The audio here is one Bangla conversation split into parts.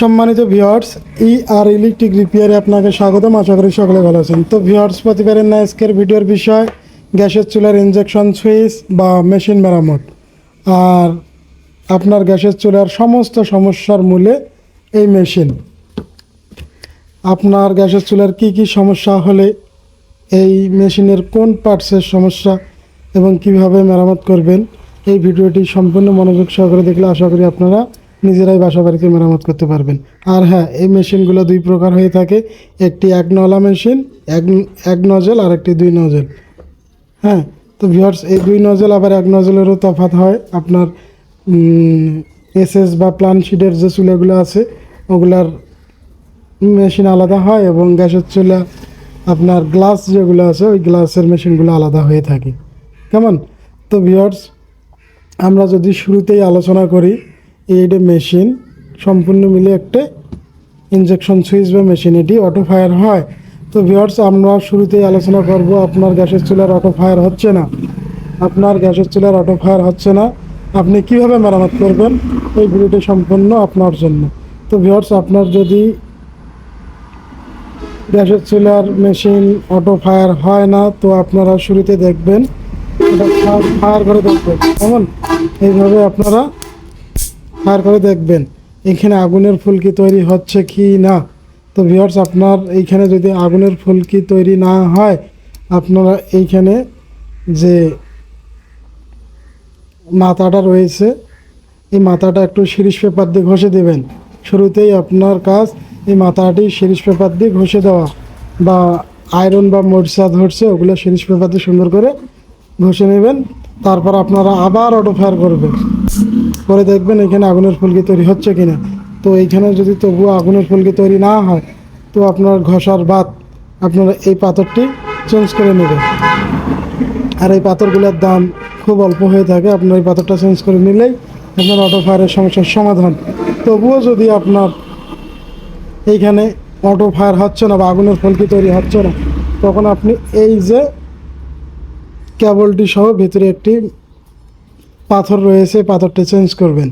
সম্মানিত ভিওয়ার্স ই আর ইলেকট্রিক রিপেয়ারে আপনাকে স্বাগতম। আশা করি সকলে ভালো আছেন। তো ভিওয়ার্স প্রতিবারের না আজকের ভিডিওর বিষয়, গ্যাসের চুলার ইঞ্জেকশন সুইচ বা মেশিন মেরামত। আর আপনার গ্যাসের চুলার সমস্ত সমস্যার মূলে এই মেশিন আপনার গ্যাসের চুলার কি কি সমস্যা হলে এই মেশিনের কোন পার্টসের সমস্যা এবং কীভাবে মেরামত করবেন, এই ভিডিওটি সম্পূর্ণ মনোযোগ সহকারে দেখলে আশা করি আপনারা নিজেরাই বাসা বাড়িতে মেরামত করতে পারবেন। আর হ্যাঁ এই মেশিনগুলো দুই প্রকার হয়ে থাকে। একটি এক নলা মেশিন, এক এক নজেল আর একটি দুই নজেল। হ্যাঁ তো ভিউয়ার্স এই দুই নজেল আবার এক নজেলেরও তফাৎ হয়। আপনার এসএস বা প্লান শিটের যে চুলাগুলো আছে, ওগুলার মেশিন আলাদা হয় এবং গ্যাসের চুলা, আপনার গ্লাস যেগুলো আছে, ওই গ্লাসের মেশিনগুলো আলাদা হয়ে থাকে। কেমন? তো ভিউয়ার্স আমরা যদি শুরুতেই আলোচনা করি এইটা মেশিন সম্পূর্ণ মিলে একটা ইনজেকশন সুইচ বা মেশিন এটি অটো ফায়ার হয়। তো ভিউয়ার্স আমরা শুরুতেই আলোচনা করব, আপনার গ্যাসের চুলার অটো ফায়ার হচ্ছে না। আপনার গ্যাসের চুলার অটো ফায়ার হচ্ছে না। আপনি কীভাবে মেরামত করবেন? এই ভিডিওটি সম্পূর্ণ আপনার জন্য। তো ভিউয়ার্স আপনার যদি গ্যাসের চুলার মেশিন অটো ফায়ার হয় না, তো আপনারা শুরুতে দেখবেন, এটা ফায়ার করে দেখবেন। কেমন? এইভাবে আপনারা করে দেখবেন, এখানে আগুনের ফুলকি তৈরি হচ্ছে কি না? তো ভিউয়ার্স আপনার এইখানে যদি আগুনের ফুলকি তৈরি না হয়, আপনারা এইখানে যে মাথাটা রয়েছে, এই মাথাটা একটু শিরিষ পেপার দিয়ে ঘষে দেবেন। শুরুতেই আপনার কাজ এই মাথাটি শিরিষ পেপার দিয়ে ঘষে দেওয়া বা আয়রন বা মরিচা ধরছে, ওগুলো শিরিষ পেপার দিয়ে সুন্দর করে ঘষে নেবেন। তারপর আপনারা আবার অটো ফায়ার করবেন। করে দেখবেন এখানে আগুনের ফুলকি তৈরি হচ্ছে কিনা। তো এইখানে যদি তবুও আগুনের ফুলকি তৈরি না হয়, তো আপনার ঘষার বাদ আপনারা এই পাথরটি চেঞ্জ করে নেবেন। আর এই পাথরগুলোর দাম খুব অল্প হয়ে থাকে, আপনার এই পাথরটা চেঞ্জ করে নিলেই আপনার অটো ফায়ারের সমস্যার সমাধান। তবুও যদি আপনার এইখানে অটো ফায়ার হচ্ছে না বা আগুনের ফুলকি তৈরি হচ্ছে না, তখন আপনি এই যে কেবলটি সহ ভিতরে একটি পাথর রয়েছে, পাথরটা চেঞ্জ করবেন।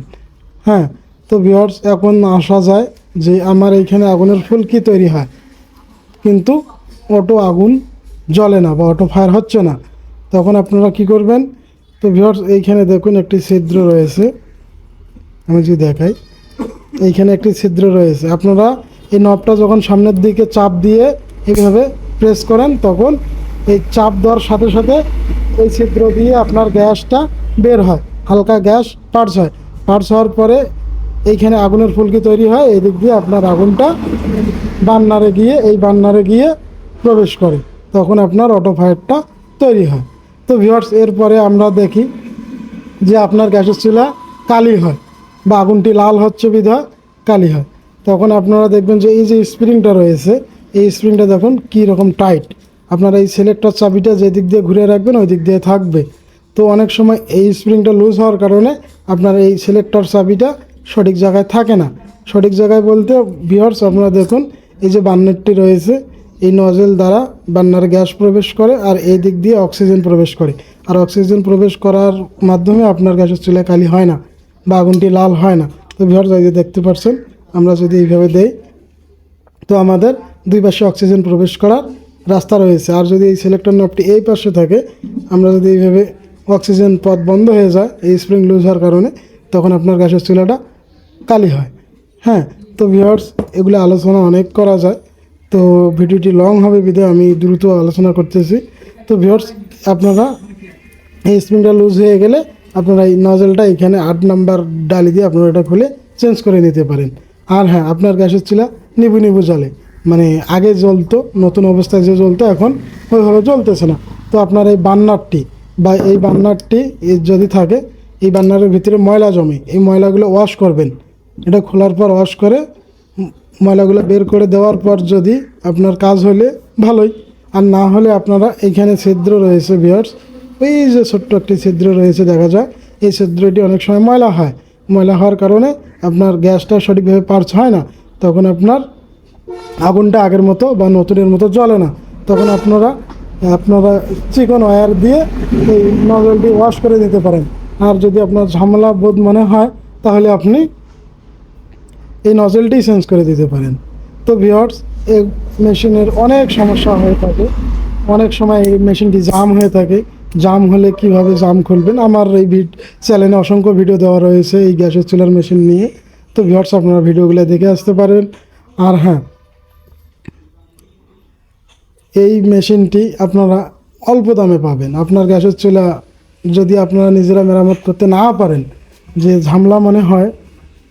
হ্যাঁ তো ভিওয়ার্স এখন আসা যায় যে আমার এইখানে আগুনের ফুলকি তৈরি হয়। কিন্তু অটো আগুন জ্বলে না বা অটো ফায়ার হচ্ছে না। তখন আপনারা কি করবেন? তো ভিওয়ার্স এইখানে দেখুন একটি ছিদ্র রয়েছে। আমি যদি দেখাই, এইখানে একটি ছিদ্র রয়েছে। আপনারা এই নবটা যখন সামনের দিকে চাপ দিয়ে এইভাবে প্রেস করেন, তখন এই চাপ দেওয়ার সাথে সাথে এই ছিদ্র দিয়ে আপনার গ্যাসটা বের হয়, হালকা গ্যাস পার্স হয়। পার্স হওয়ার পরে এইখানে আগুনের ফুলকি তৈরি হয়, এই দিক দিয়ে আপনার আগুনটা বান্নারে গিয়ে, এই বান্নারে গিয়ে প্রবেশ করে। তখন আপনার অটো ফায়ারটা তৈরি হয়। তো ভিওয়ার্স এরপরে আমরা দেখি যে আপনার গ্যাসের চুলা কালি হয় বা আগুনটি লাল হচ্ছে বিধা কালি হয়। তখন আপনারা দেখবেন যে এই যে স্প্রিংটা রয়েছে, এই স্প্রিংটা দেখুন কী রকম টাইট আপনারা এই সিলেক্টর চাবিটা যে দিক দিয়ে ঘুরে রাখবেন ওই দিক দিয়ে থাকবে। তো অনেক সময় এই স্প্রিংটা লুজ হওয়ার কারণে আপনার এই সিলেক্টর চাবিটা সঠিক জায়গায় থাকে না। সঠিক জায়গায় বলতে ভিওর্স আপনারা দেখুন, এই যে বান্নারটি রয়েছে, এই নজেল দ্বারা বান্নার গ্যাস প্রবেশ করে আর এই দিক দিয়ে অক্সিজেন প্রবেশ করে। আর অক্সিজেন প্রবেশ করার মাধ্যমে আপনার গ্যাসের চুলায় কালি হয় না বা আগুনটি লাল হয় না। তো ভিওর্স এই যে দেখতে পাচ্ছেন, আমরা যদি এইভাবে দেই, তো আমাদের দুই পাশে অক্সিজেন প্রবেশ করার রাস্তা রয়েছে। আর যদি এই সিলেক্টর নবটি এই পাশে থাকে, আমরা যদি এইভাবে অক্সিজেন পথ বন্ধ হয়ে যায়, এই স্প্রিং লুজ হওয়ার কারণে, তখন আপনার গ্যাসের চুলাটা কালি হয়। হ্যাঁ তো ভিওয়ার্স এগুলো আলোচনা অনেক করা যায়। তো ভিডিওটি লং হবে বিধে আমি দ্রুত আলোচনা করতেছি। তো ভিওয়ার্স আপনারা এই স্প্রিংটা লুজ হয়ে গেলে আপনারা এই নজলটা এখানে আট নাম্বার ডালি দিয়ে আপনারা এটা খুলে চেঞ্জ করে নিতে পারেন। আর হ্যাঁ আপনার গ্যাসের চুলা নিবু নিবু জ্বলে। মানে আগে জ্বলতো, নতুন অবস্থায় যে জ্বলতো, এখন ওইভাবে জ্বলতেছে না। তো আপনার এই বান্নারটি বা এই বান্নারটি যদি থাকে, এই বান্নারের ভিতরে ময়লা জমে, এই ময়লাগুলো ওয়াশ করবেন। এটা খোলার পর ওয়াশ করে ময়লাগুলো বের করে দেওয়ার পর যদি আপনার কাজ হলে ভালোই। আর না হলে আপনারা এইখানে ছিদ্র রয়েছে বিয়ার্স ওই যে ছোট্ট একটি ছিদ্র রয়েছে, দেখা যায়। এই ছিদ্রটি অনেক সময় ময়লা হয়। ময়লা হওয়ার কারণে আপনার গ্যাসটা সঠিকভাবে পার্চ হয় না। তখন আপনার আগুনটা আগের মতো বা নতুনের মতো জ্বলে না। তখন আপনারা আপনারা চিকন ওয়্যার দিয়ে এই নজলটি ওয়াশ করে দিতে পারেন। আর যদি আপনার ঝামেলা বোধ মনে হয়, তাহলে আপনি এই নজলটি চেঞ্জ করে দিতে পারেন। তো ভিওর্স এই মেশিনের অনেক সমস্যা হয়ে থাকে। অনেক সময় এই মেশিনটি জাম হয়ে থাকে। জাম হলে কীভাবে জাম খুলবেন? আমার এই ভিড চ্যানেলে অসংখ্য ভিডিও দেওয়া রয়েছে এই গ্যাসের চুলার মেশিন নিয়ে। তো ভিওর্স আপনারা ভিডিওগুলো দেখে আসতে পারেন। আর হ্যাঁ এই মেশিনটি আপনারা অল্প দামে পাবেন। আপনার গ্যাসের চুলা যদি আপনারা নিজেরা মেরামত করতে না পারেন, যে ঝামলা মনে হয়,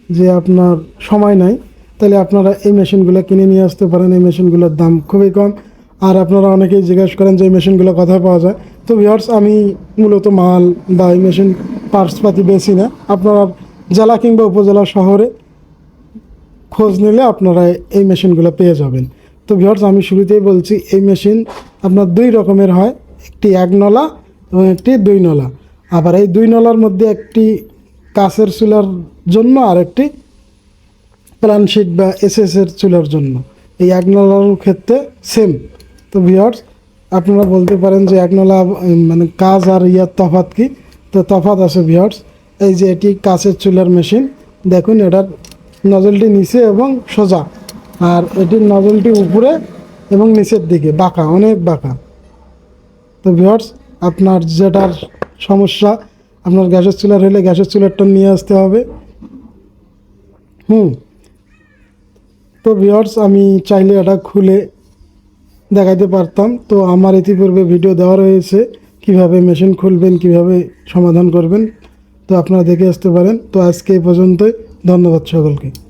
যে আপনার সময় নাই, তাহলে আপনারা এই মেশিনগুলো কিনে নিয়ে আসতে পারেন। এই মেশিনগুলোর দাম খুবই কম। আর আপনারা অনেকেই জিজ্ঞেস করেন যে, এই মেশিনগুলো কোথায় পাওয়া যায়? তো ভিওর্স আমি মূলত মাল বা এই মেশিন পার্টসপাতি বেশি না। আপনারা জেলা কিংবা উপজেলা শহরে খোঁজ নিলে আপনারা এই মেশিনগুলো পেয়ে যাবেন। তো ভিওর্স আমি শুরুতেই বলছি, এই মেশিন আপনার দুই রকমের হয়, একটি এক নলা এবং একটি দুই নলা। আবার এই দুই নলার মধ্যে একটি কাছের চুলার জন্য আর একটি প্লানশিট বা এসএস এর চুলার জন্য। এই এক নলার ক্ষেত্রে সেম তো ভিওর্স আপনারা বলতে পারেন যে এক নলা মানে কাজ আর ইয়ার তফাত কি? তো তফাত আছে ভিওর্স এই যে এটি কাছের চুলার মেশিন। দেখুন, এটার নজলটি নিচে এবং সোজা। আর এটির নজলটি উপরে এবং নিচের দিকে, বাঁকা, অনেক বাঁকা। তো ভিওর্স আপনার যেটার সমস্যা, আপনার গ্যাসের চুলার হলে গ্যাসের চুলারটা নিয়ে আসতে হবে। হুম। তো ভিওর্স আমি চাইলে এটা খুলে দেখাইতে পারতাম। তো আমার ইতিপূর্বে ভিডিও দেওয়া রয়েছে, কীভাবে মেশিন খুলবেন, কীভাবে সমাধান করবেন। তো আপনারা দেখে আসতে পারেন। তো আজকে এই পর্যন্তই। ধন্যবাদ সকলকে।